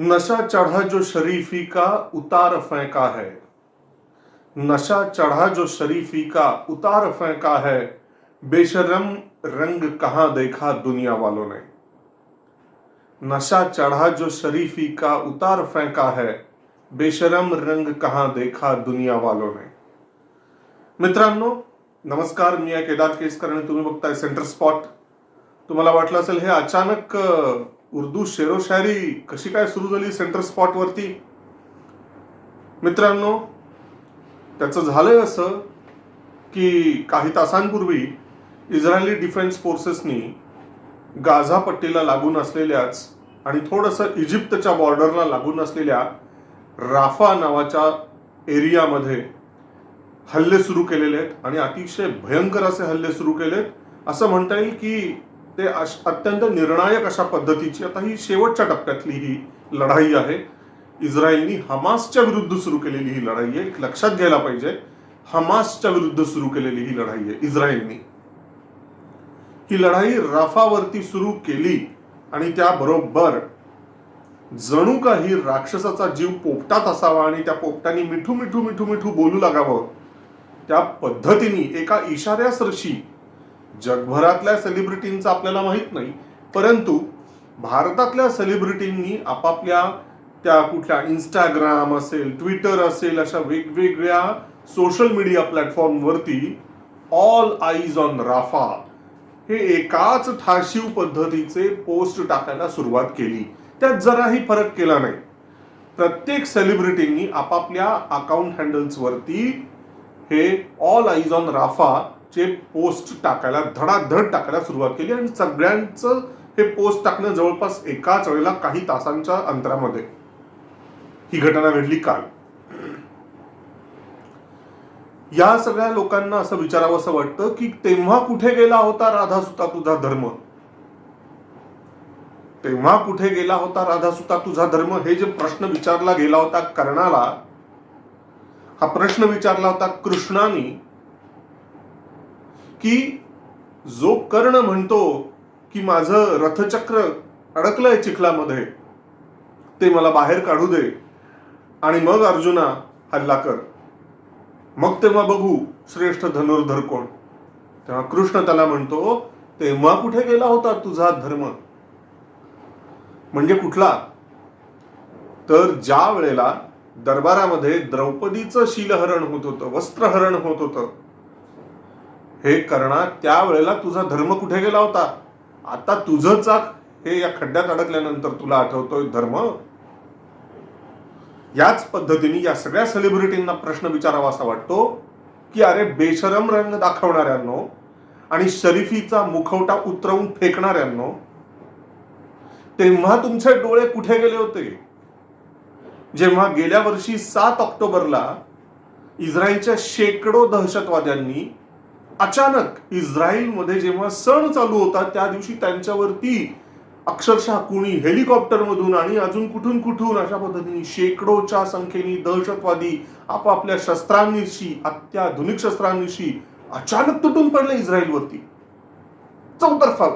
नशा चढ़ा जो शरीफी का उतार फेंका है। नशा चढ़ा जो शरीफी का उतार फेंका है। बेशरम रंग कहाँ देखा दुनिया वालों ने। नशा चढ़ा जो शरीफी का उतार फेंका है। बेशरम रंग कहाँ देखा दुनिया वालों ने। मित्रांनो, नमस्कार मी आहे केदार केसकर आणि तुम्ही बघताय सेंटर स्पॉट तुम्हाला वाटलं असेल हे अचानक उर्दू शेरोशायरी कशी काय सुरू झाली सेंटर स्पॉटवरती मित्रांनो त्याचं झालंय असं की काही तासांपूर्वी इस्रायली डिफेन्स फोर्सेसनी गाझा पट्टीला लागून असलेल्याच आणि थोडंसं इजिप्तच्या बॉर्डरला लागून असलेल्या राफा नावाच्या एरियामध्ये हल्ले सुरू केलेले आहेत आणि अतिशय भयंकर असे हल्ले सुरू केलेत. असं म्हणता येईल की ते अश- अत्यंत निर्णायक अशा पद्धतीची आता ही शेवटच्या टप्प्यातली ही लढाई आहे. इस्रायलनी हमासच्या विरुद्ध सुरू केलेली ही लढाई आहे. एक लक्षात घ्यायला पाहिजे हमासच्या विरुद्ध सुरू केलेली ही लढाई आहे इस्रायलनी. ही लढाई राफावरती सुरू केली आणि त्याबरोबर जणू काही राक्षसाचा जीव पोपटात असावा आणि त्या पोपटाने मिठू मिठू मिठू मिठू बोलू लागावं. त्या पद्धतीने एका इशाऱ्यासरशी जगभरातल्या सेलिब्रिटींचं आपल्याला माहीत नाही परंतु भारतातल्या सेलिब्रिटींनी आपापल्या त्या कुठल्या इंस्टाग्राम असेल ट्विटर असेल अशा वेगवेगळ्या सोशल मीडिया प्लॅटफॉर्मवरती ऑल आईज ऑन राफा हे एकाच ठाशीव पद्धतीचे पोस्ट टाकायला सुरुवात केली. त्यात जराही फरक केला नाही. प्रत्येक सेलिब्रिटींनी आपापल्या अकाउंट हँडल्सवरती हे ऑल आईज ऑन राफा चे पोस्ट टाकायला धडाधड टाकायला सुरुवात केली आणि सगळ्यांचं हे पोस्ट टाकणं जवळपास एकाच वेळेला काही तासांच्या अंतरामध्ये. ही घटना घडली काल. या सगळ्या लोकांना असं विचारावं असं वाटतं की तेव्हा कुठे गेला होता राधा सुता तुझा धर्म? तेव्हा कुठे गेला होता राधा सुता तुझा धर्म? हे जे प्रश्न विचारला गेला होता कर्णाला हा प्रश्न विचारला होता कृष्णाने की जो कर्ण म्हणतो की माझं रथचक्र अडकलंय चिखलामध्ये ते मला बाहेर काढू दे आणि मग अर्जुना हल्ला कर. मग तेव्हा बघू श्रेष्ठ धनुर्धर कोण. तेव्हा कृष्ण त्याला म्हणतो तेव्हा कुठे गेला होता तुझा धर्म? म्हणजे कुठला? तर ज्या वेळेला दरबारामध्ये द्रौपदीचं शीलहरण होत होतं वस्त्रहरण होत होतं हे कर्णा त्यावेळेला तुझा धर्म कुठे गेला होता? आता तुझं चाक हे या खड्ड्यात अडकल्यानंतर तुला आठवतोय धर्म? याच पद्धतीने या सगळ्या सेलिब्रिटींना प्रश्न विचारावा असा वाटतो की अरे बेशरम रंग दाखवणाऱ्यांनो आणि शरीफीचा मुखवटा उतरवून फेकणाऱ्यांनो तेव्हा तुमचे डोळे कुठे गेले होते? जेव्हा गेल्या वर्षी सात ऑक्टोबरला इस्रायलच्या शेकडो दहशतवाद्यांनी अचानक इस्रायलमध्ये जेव्हा सण चालू होता त्या दिवशी त्यांच्यावरती अक्षरशः कुणी हेलिकॉप्टरमधून आणि अजून कुठून कुठून अशा पद्धतीने शेकडोच्या संख्येने दहशतवादी आपापल्या शस्त्रांनीशी अत्याधुनिक शस्त्रांनीशी अचानक तुटून पडले इस्रायलवरती. चौतर्फा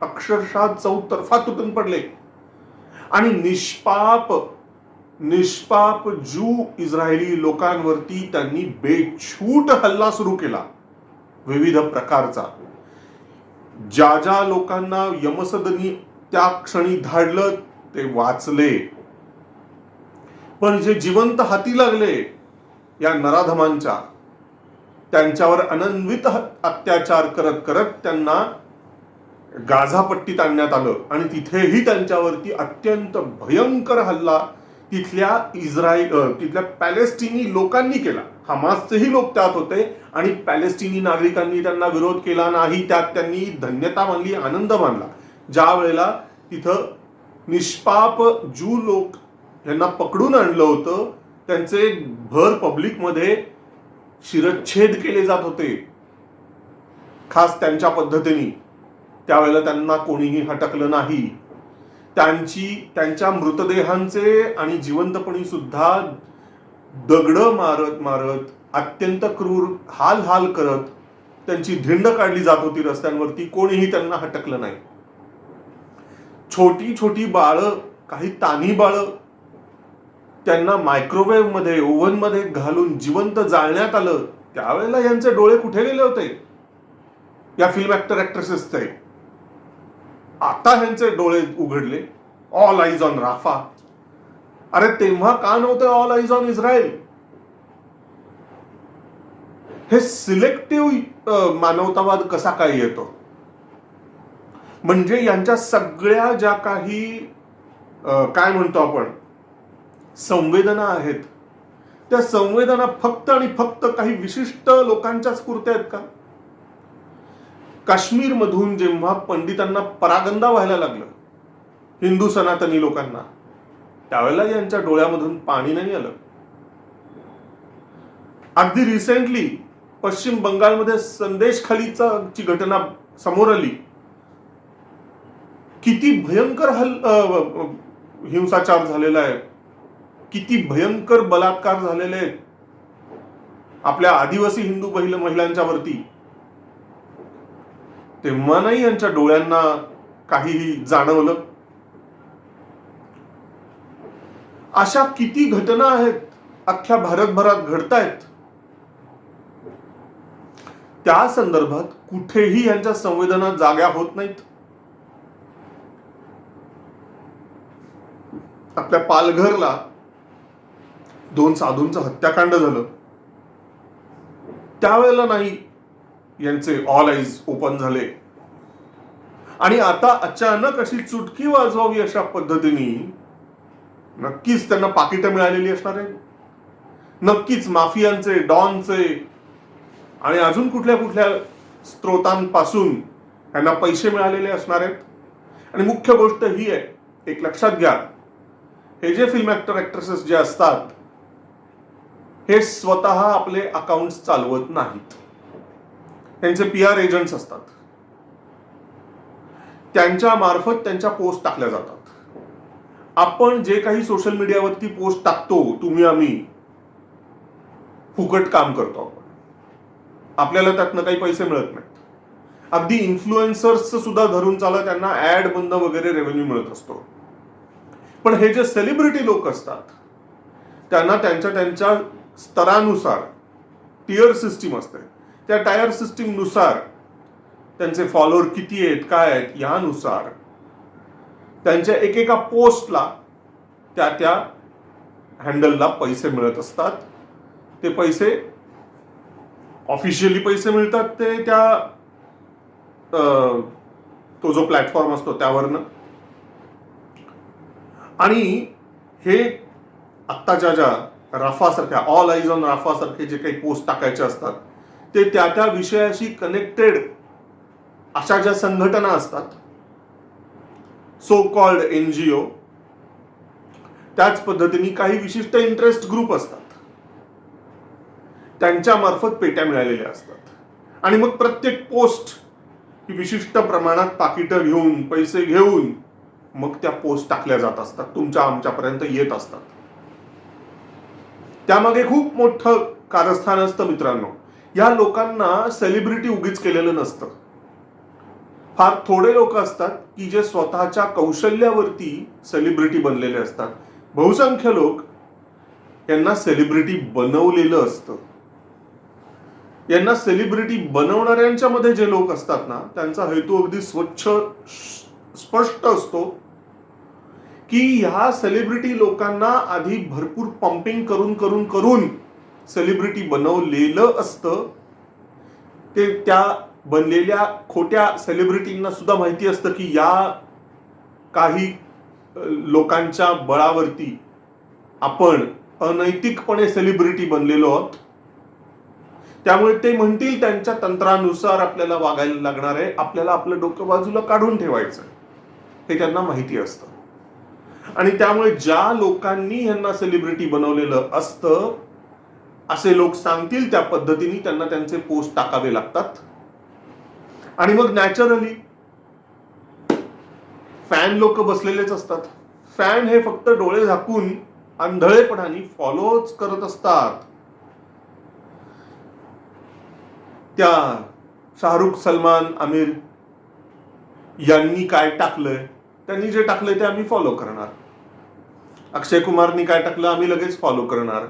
अक्षरशः चौतर्फा तुटून पडले. आणि निष्पाप निष्पाप जू इस्रायली लोकांवरती त्यांनी बेछूट हल्ला सुरू केला. विविध प्रकारचा. ज्या ज्या लोकांना यमसदनी त्या क्षणी धाडलं ते वाचले. पण जे जिवंत हाती लागले या नराधमांच्या त्यांच्यावर अनन्वित अत्याचार करत करत त्यांना गाझापट्टीत आणण्यात आलं. आणि तिथेही त्यांच्यावरती अत्यंत भयंकर हल्ला तिथल्या इस्रायल तिथल्या पॅलेस्टिनी लोकांनी केला. हमासचेही लोक त्यात होते आणि पॅलेस्टिनी नागरिकांनी त्यांना विरोध केला नाही त्यात त्यांनी धन्यता मानली आनंद मानला. ज्या वेळेला तिथं निष्पाप जू लोक यांना पकडून आणलं होतं त्यांचे भर पब्लिकमध्ये शिरच्छेद केले जात होते. खास त्यांच्या पद्धतीने. त्यावेळेला त्यांना कोणीही हटकलं नाही. त्यांची त्यांच्या मृतदेहांचे आणि जिवंतपणी सुद्धा दगड मारत मारत अत्यंत क्रूर हाल हाल करत त्यांची धिंड काढली जात होती रस्त्यांवरती. कोणीही त्यांना हटकलं नाही. छोटी छोटी बाळं काही तानी बाळ त्यांना मायक्रोवेव्हमध्ये ओव्हनमध्ये घालून जिवंत जाळण्यात आलं. त्यावेळेला यांचे डोळे कुठे गेले होते? या फिल्म ऍक्टर ऍक्ट्रेसेसचे आता ह्यांचे डोळे उघडले. ऑल आईज ऑन राफा अरे तेव्हा का नव्हतं ऑल आईज ऑन इस्रायल हे सिलेक्टिव्ह मानवतावाद कसा काय येतो? म्हणजे यांच्या सगळ्या ज्या काही काय म्हणतो आपण? संवेदना आहेत. त्या संवेदना फक्त आणि फक्त काही विशिष्ट लोकांच्याच पुरत्या आहेत का? काश्मीर मधून जेव्हा पंडितांना परागंदा व्हायला लागलं हिंदू सनातनी लोकांना त्यावेळेला यांच्या डोळ्यामधून पाणी नाही आलं? अगदी रिसेंटली पश्चिम बंगालमध्ये संदेश ची घटना समोर आली. किती भयंकर हल हिंसाचार झालेला आहे. किती भयंकर बलात्कार झालेले आहेत. आपल्या आदिवासी हिंदू महिला महिलांच्या वरती. तेव्हा नाही यांच्या डोळ्यांना काहीही जाणवलं? अशा किती घटना आहेत अख्ख्या भारतभरात घडतायत? त्या संदर्भात कुठेही यांच्या संवेदना जाग्या होत नाहीत. आपल्या पालघरला दोन साधूंचं हत्याकांड झालं. त्यावेळेला नाही यांचे ऑल आईज ओपन झाले. आणि आता अचानक अशी चुटकी वाजवावी अशा पद्धतीने नक्कीच त्यांना पाकिटं मिळालेली असणार आहे. नक्कीच माफियांचे डॉनचे आणि अजून कुठल्या कुठल्या स्त्रोतांपासून यांना पैसे मिळालेले असणार आहेत. आणि मुख्य गोष्ट ही आहे एक लक्षात घ्या हे जे फिल्म ऍक्टर ऍक्ट्रेसेस जे असतात हे स्वतः आपले अकाउंट चालवत नाहीत. त्यांचे पी आर एजंट्स असतात. त्यांच्या मार्फत त्यांच्या पोस्ट टाकल्या जातात. आपण जे काही सोशल मीडियावरती पोस्ट टाकतो तुम्ही आम्ही फुकट काम करतो आपण. आपल्याला त्यातनं काही पैसे मिळत नाहीत. अगदी इन्फ्लुएन्सर्स सुद्धा धरून चालत त्यांना ऍड बंद वगैरे रेव्हेन्यू मिळत असतो. पण हे जे सेलिब्रिटी लोक असतात त्यांना त्यांच्या त्यांच्या स्तरानुसार टियर सिस्टीम असते. त्या टायर सिस्टीमनुसार त्यांचे फॉलोअर किती आहेत काय आहेत यानुसार त्यांच्या एकेका पोस्टला त्या त्या हँडलला पैसे मिळत असतात. ते पैसे ऑफिशियली पैसे मिळतात ते त्या तो जो प्लॅटफॉर्म असतो त्यावरनं. आणि हे आत्ताच्या ज्या राफासारख्या ऑल आईज ऑन राफासारखे जे काही पोस्ट टाकायचे असतात ते त्या त्या विषयाशी कनेक्टेड अशा ज्या संघटना असतात so called N G O त्याच पद्धतीने काही विशिष्ट इंटरेस्ट ग्रुप असतात. त्यांच्या मार्फत पेट्या मिळालेल्या असतात. आणि मग प्रत्येक पोस्ट ही विशिष्ट प्रमाणात पाकिटं घेऊन पैसे घेऊन मग त्या पोस्ट टाकल्या जात असतात. तुमच्या आमच्यापर्यंत येत असतात. त्यामागे खूप मोठं कारस्थान असतं मित्रांनो. या लोकांना सेलिब्रिटी उगीच केलेलं नसतं. फार थोडे लोक असतात की जे स्वतःच्या कौशल्यावरती सेलिब्रिटी बनलेले असतात. बहुसंख्य लोक यांना सेलिब्रिटी बनवलेलं असतं. यांना सेलिब्रिटी बनवणाऱ्यांच्या मध्ये जे लोक असतात ना त्यांचा हेतू अगदी स्वच्छ स्पष्ट असतो की ह्या सेलिब्रिटी लोकांना आधी भरपूर पंपिंग करून करून करून सेलिब्रिटी बनवलेलं असतं. ते त्या बनलेल्या खोट्या सेलिब्रिटींना सुद्धा माहिती असतं की या काही लोकांच्या बळावरती आपण अनैतिकपणे सेलिब्रिटी बनलेलो आहोत. त्यामुळे ते म्हणतील त्यांच्या तंत्रानुसार आपल्याला वागायला लागणार आहे. आपल्याला आपलं डोकं बाजूला काढून ठेवायचं हे त्यांना माहिती असतं. आणि त्यामुळे ज्या लोकांनी यांना सेलिब्रिटी बनवलेलं असतं असे लोक सांगतील त्या पद्धतीने त्यांना त्यांचे पोस्ट टाकावे लागतात. आणि मग नॅचरली फॅन लोक बसलेलेच असतात. फॅन हे फक्त डोळे झाकून आंधळेपणाने फॉलोच करत असतात. त्या शाहरुख सलमान आमिर यांनी काय टाकलंय? त्यांनी जे टाकलंय ते आम्ही फॉलो करणार. अक्षय कुमारनी काय टाकलं आम्ही लगेच फॉलो करणार.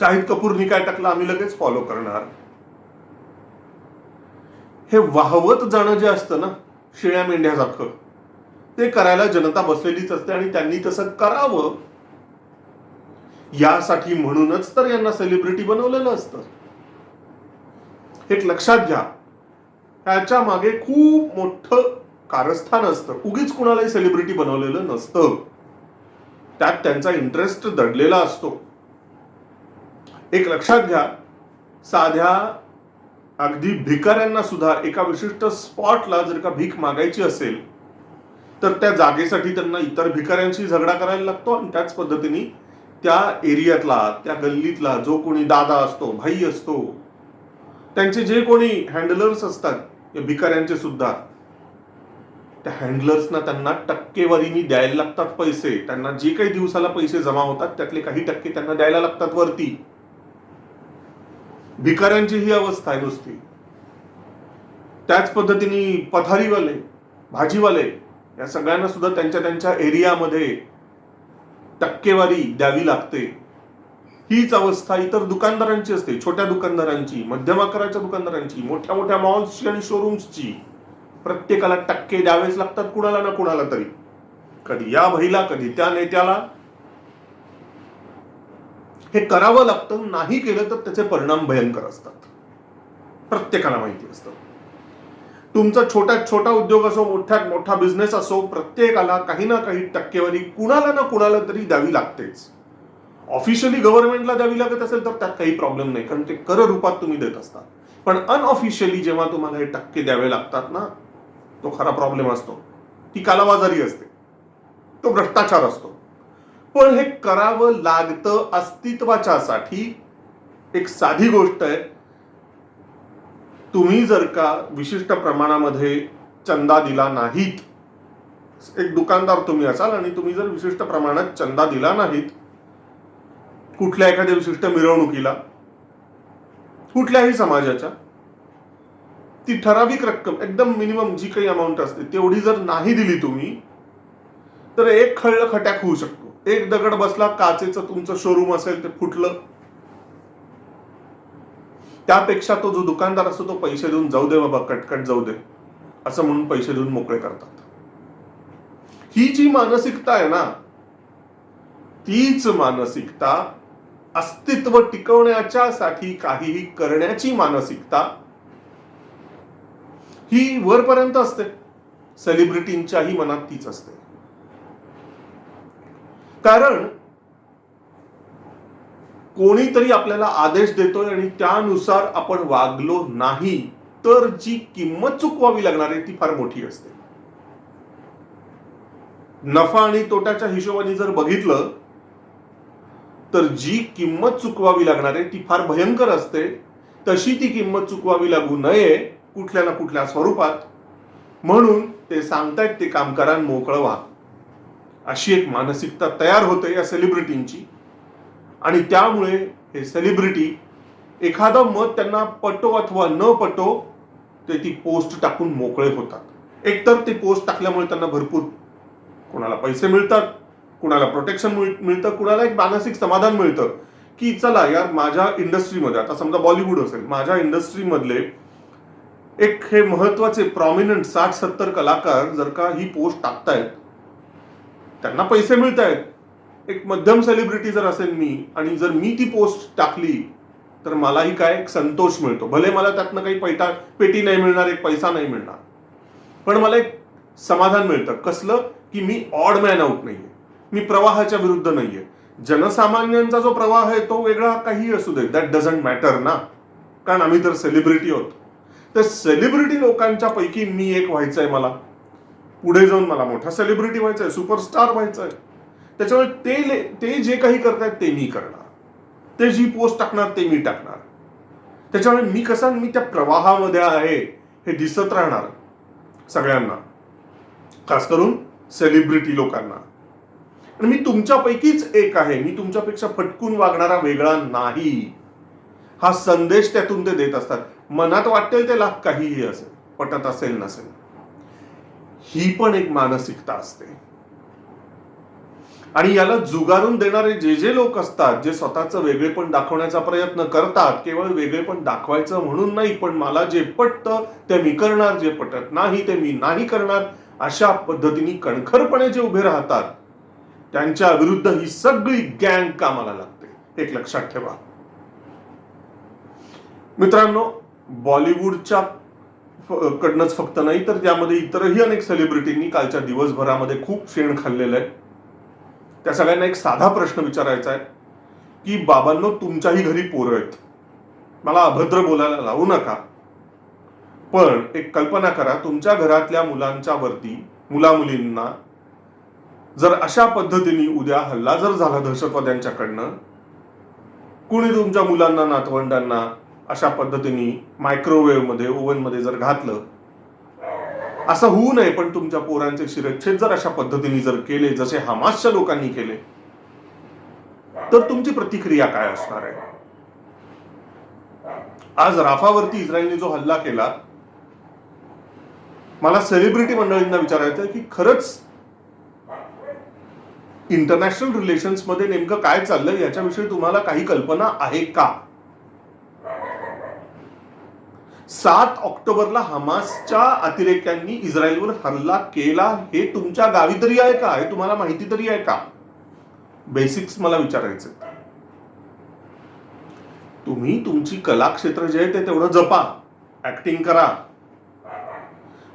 शाहिद कपूरनी काय टाकलं आम्ही लगेच फॉलो करणार. हे वाहवत जाणं जे असतं ना शिळ्या मेंढ्यासारखं ते करायला जनता बसलेलीच असते आणि त्यांनी तसं करावं. यासाठी म्हणूनच तर यांना सेलिब्रिटी बनवलेलं असतं. एक लक्षात घ्या त्याच्यामागे खूप मोठं कारस्थान असतं. उगीच कुणालाही सेलिब्रिटी बनवलेलं नसतं. त्यात त्यांचा इंटरेस्ट दडलेला असतो. एक लक्षात घ्या साध्या अगदी भिकाऱ्यांना सुद्धा एका विशिष्ट स्पॉटला जर का भीक मागायची असेल तर त्या जागेसाठी त्यांना इतर भिकाऱ्यांशी झगडा करायला लागतो आणि त्याच पद्धतीने त्या एरियातला त्या गल्लीतला जो कोणी दादा असतो भाई असतो त्यांचे जे कोणी हँडलर्स असतात या भिकाऱ्यांचे सुद्धा त्या हँडलर्सना त्यांना टक्केवारीने द्यायला लागतात पैसे. त्यांना जे काही दिवसाला पैसे जमा होतात त्यातले काही टक्के त्यांना द्यायला लागतात वरती. भिकाऱ्यांची ही अवस्था आहे नुसती. त्याच पद्धतीने पथारीवाले भाजीवाले या सगळ्यांना सुद्धा त्यांच्या त्यांच्या एरियामध्ये टक्केवारी द्यावी लागते. हीच अवस्था इतर दुकानदारांची असते छोट्या दुकानदारांची मध्यम आकाराच्या दुकानदारांची मोठ्या मोठ्या मॉल्सची आणि शोरूम्सची प्रत्येकाला टक्के द्यावेच लागतात कुणाला ना कुणाला तरी. कधी या भईला कधी त्या नेत्याला हे करावं लागतं नाही केलं तर त्याचे परिणाम भयंकर असतात. प्रत्येकाला माहिती असतं. तुमचा छोट्यात छोटा उद्योग असो मोठ्यात मोठा बिझनेस असो प्रत्येकाला काही ना काही टक्केवारी कुणाला ना कुणाला तरी द्यावी लागतेच. ऑफिशियली गव्हर्नमेंटला द्यावी लागत असेल तर त्यात काही प्रॉब्लेम नाही कारण ते कर रूपात तुम्ही देत असता. पण अनऑफिशियली जेव्हा तुम्हाला हे टक्के द्यावे लागतात ना तो खरा प्रॉब्लेम असतो. ती कालाबाजारी असते. तो भ्रष्टाचार असतो. पण हे करावं लागतं अस्तित्वाच्यासाठी. एक साधी गोष्ट आहे. तुम्ही जर का विशिष्ट प्रमाणामध्ये चंदा दिला नाहीत एक दुकानदार तुम्ही असाल आणि तुम्ही जर विशिष्ट प्रमाणात चंदा दिला नाहीत कुठल्या एखाद्या विशिष्ट मिरवणुकीला कुठल्याही समाजाच्या ती ठराविक रक्कम एकदम मिनिमम जी काही अमाऊंट असते तेवढी जर नाही दिली तुम्ही तर एक खळलं खट्याक होऊ शकतो. एक दगड बसला काचेचं तुमचं शोरूम असेल ते फुटलं. त्यापेक्षा तो जो दुकानदार असतो तो पैसे देऊन जाऊ दे बाबा कटकट जाऊ दे असं म्हणून पैसे देऊन मोकळे करतात. ही जी मानसिकता आहे ना तीच मानसिकता अस्तित्व टिकवण्याच्या साठी काहीही करण्याची मानसिकता ही वरपर्यंत असते. सेलिब्रिटींच्याही मनात तीच असते. कारण कोणीतरी आपल्याला आदेश देतोय आणि त्यानुसार आपण वागलो नाही तर जी किंमत चुकवावी लागणार आहे ती फार मोठी असते. नफा आणि तोट्याच्या हिशोबाने जर बघितलं तर जी किंमत चुकवावी लागणार आहे ती फार भयंकर असते. तशी ती किंमत चुकवावी लागू नये कुठल्या ना कुठल्या स्वरूपात. म्हणून ते सांगतायत ते काम करा मोकळं व्हा. अशी एक मानसिकता तयार होते या सेलिब्रिटींची आणि त्यामुळे हे सेलिब्रिटी एखादं मत त्यांना पटो अथवा न पटो ते ती पोस्ट टाकून मोकळे होतात. एकतर ते पोस्ट टाकल्यामुळे त्यांना भरपूर कुणाला पैसे मिळतात कुणाला प्रोटेक्शन मिळतं कुणाला एक मानसिक समाधान मिळतं की चला यार माझ्या इंडस्ट्रीमध्ये आता समजा बॉलिवूड असेल माझ्या इंडस्ट्रीमधले एक हे महत्त्वाचे प्रॉमिनंट साठ सत्तर कलाकार जर का ही पोस्ट टाकतायत त्यांना पैसे मिळत आहेत एक मध्यम सेलिब्रिटी जर असेल मी आणि जर मी ती पोस्ट टाकली तर मलाही काय एक संतोष मिळतो. भले मला त्यातनं काही पैटा पेटी नाही मिळणार एक पैसा नाही मिळणार. पण मला एक समाधान मिळतं. कसलं? की मी ऑड मॅन आउट नाहीये. मी प्रवाहाच्या विरुद्ध नाहीये. जनसामान्यांचा जो प्रवाह आहे तो वेगळा काही असू दे. दॅट डझंट मॅटर ना. कारण आम्ही तर सेलिब्रिटी आहोत. तर सेलिब्रिटी लोकांच्या पैकी मी एक व्हायचं आहे मला. पुढे जाऊन मला मोठा सेलिब्रिटी व्हायचंय सुपरस्टार व्हायचंय. त्याच्यामुळे ते ले- ते जे काही करतायत ते मी करणार. ते जी पोस्ट टाकणार ते मी टाकणार. त्याच्यामुळे मी कसा मी त्या प्रवाहामध्ये आहे हे दिसत राहणार सगळ्यांना. खास करून सेलिब्रिटी लोकांना. आणि मी तुमच्यापैकीच एक आहे. मी तुमच्यापेक्षा फटकून वागणारा वेगळा नाही. हा संदेश त्यातून ते देत असतात. मनात वाटेल त्याला काहीही असेल पटत असेल नसेल. ही पण एक मानसिकता असते. आणि याला जुगारून देणारे जे जे लोक असतात जे स्वतःचं वेगळेपण दाखवण्याचा प्रयत्न करतात केवळ वेगळेपण दाखवायचं म्हणून नाही पण मला जे पटतं ते मी करणार जे पटत नाही ते मी नाही करणार अशा पद्धतीने कणखरपणे जे उभे राहतात त्यांच्या विरुद्ध ही सगळी गँग कामाला लागते. एक लक्षात ठेवा. मित्रांनो बॉलिवूडच्या कडनंच फक्त नाही तर त्यामध्ये इतरही अनेक सेलिब्रिटींनी कालच्या दिवसभरामध्ये खूप शेण खाल्लेलं आहे. त्या सगळ्यांना एक साधा प्रश्न विचारायचा आहे की बाबांनो तुमच्याही घरी पोरं आहेत. मला अभद्र बोलायला लावू नका. पण एक कल्पना करा तुमच्या घरातल्या मुलांच्या वरती मुला मुलींना जर अशा पद्धतीने उद्या हल्ला जर झाला दहशतवाद्यांच्याकडनं कुणी तुमच्या मुलांना नातवंडांना अशा पद्धतीने मायक्रोवेव्हमध्ये ओव्हनमध्ये जर घातलं असं होऊ नये पण तुमच्या पोरांचे शिरच्छेद जर अशा पद्धतीने जर केले जसे हमासच्या लोकांनी केले तर तुमची प्रतिक्रिया काय असणार आहे? आज राफावरती इस्रायलने जो हल्ला केला मला सेलिब्रिटी मंडळींना विचारायचं की खरंच इंटरनॅशनल रिलेशन्समध्ये नेमकं काय चाललंय? याच्याविषयी तुम्हाला काही कल्पना आहे का? सात ऑक्टोबरला हमासच्या अतिरेक्यांनी इस्रायलवर हल्ला केला. हे तुमच्या गावी तरी आहे का? हे तुम्हाला माहिती तरी आहे का? बेसिक्स मला विचारायचे तुम्ही तुमची कलाक्षेत्र जे आहे ते तेवढं जपा. ऍक्टिंग करा.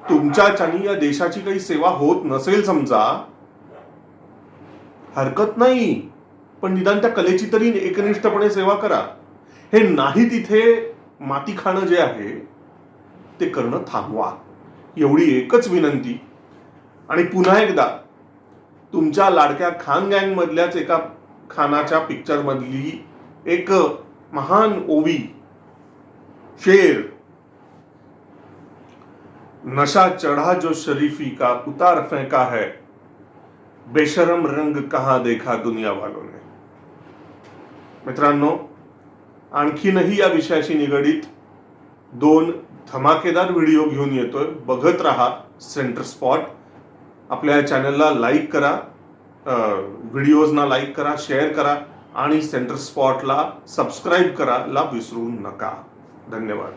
तुमच्याच्यानी या देशाची काही सेवा होत नसेल समजा हरकत नाही. पण निदान त्या कलेची तरी एकनिष्ठपणे सेवा करा. हे नाही तिथे माती खाणं जे आहे ते करणं थांबवा. एवढी एकच विनंती. आणि पुन्हा एकदा तुमच्या लाडक्या खान गँगमधल्याच एका खानाच्या पिक्चर मधली एक महान ओवी शेर. नशा चढ़ा जो शरीफी का उतार फेंका है बेशरम रंग कहा देखा दुनिया वालों ने? मित्रांनो आणखीनही या विषयाशी निगडीत दोन धमाकेदार व्हिडिओ घेऊन येतोय. बघत राहा सेंटर स्पॉट आपल्या या चॅनलला लाईक करा. व्हिडिओजना लाईक करा शेअर करा आणि सेंटर स्पॉटला सबस्क्राईब करायला विसरू नका. धन्यवाद.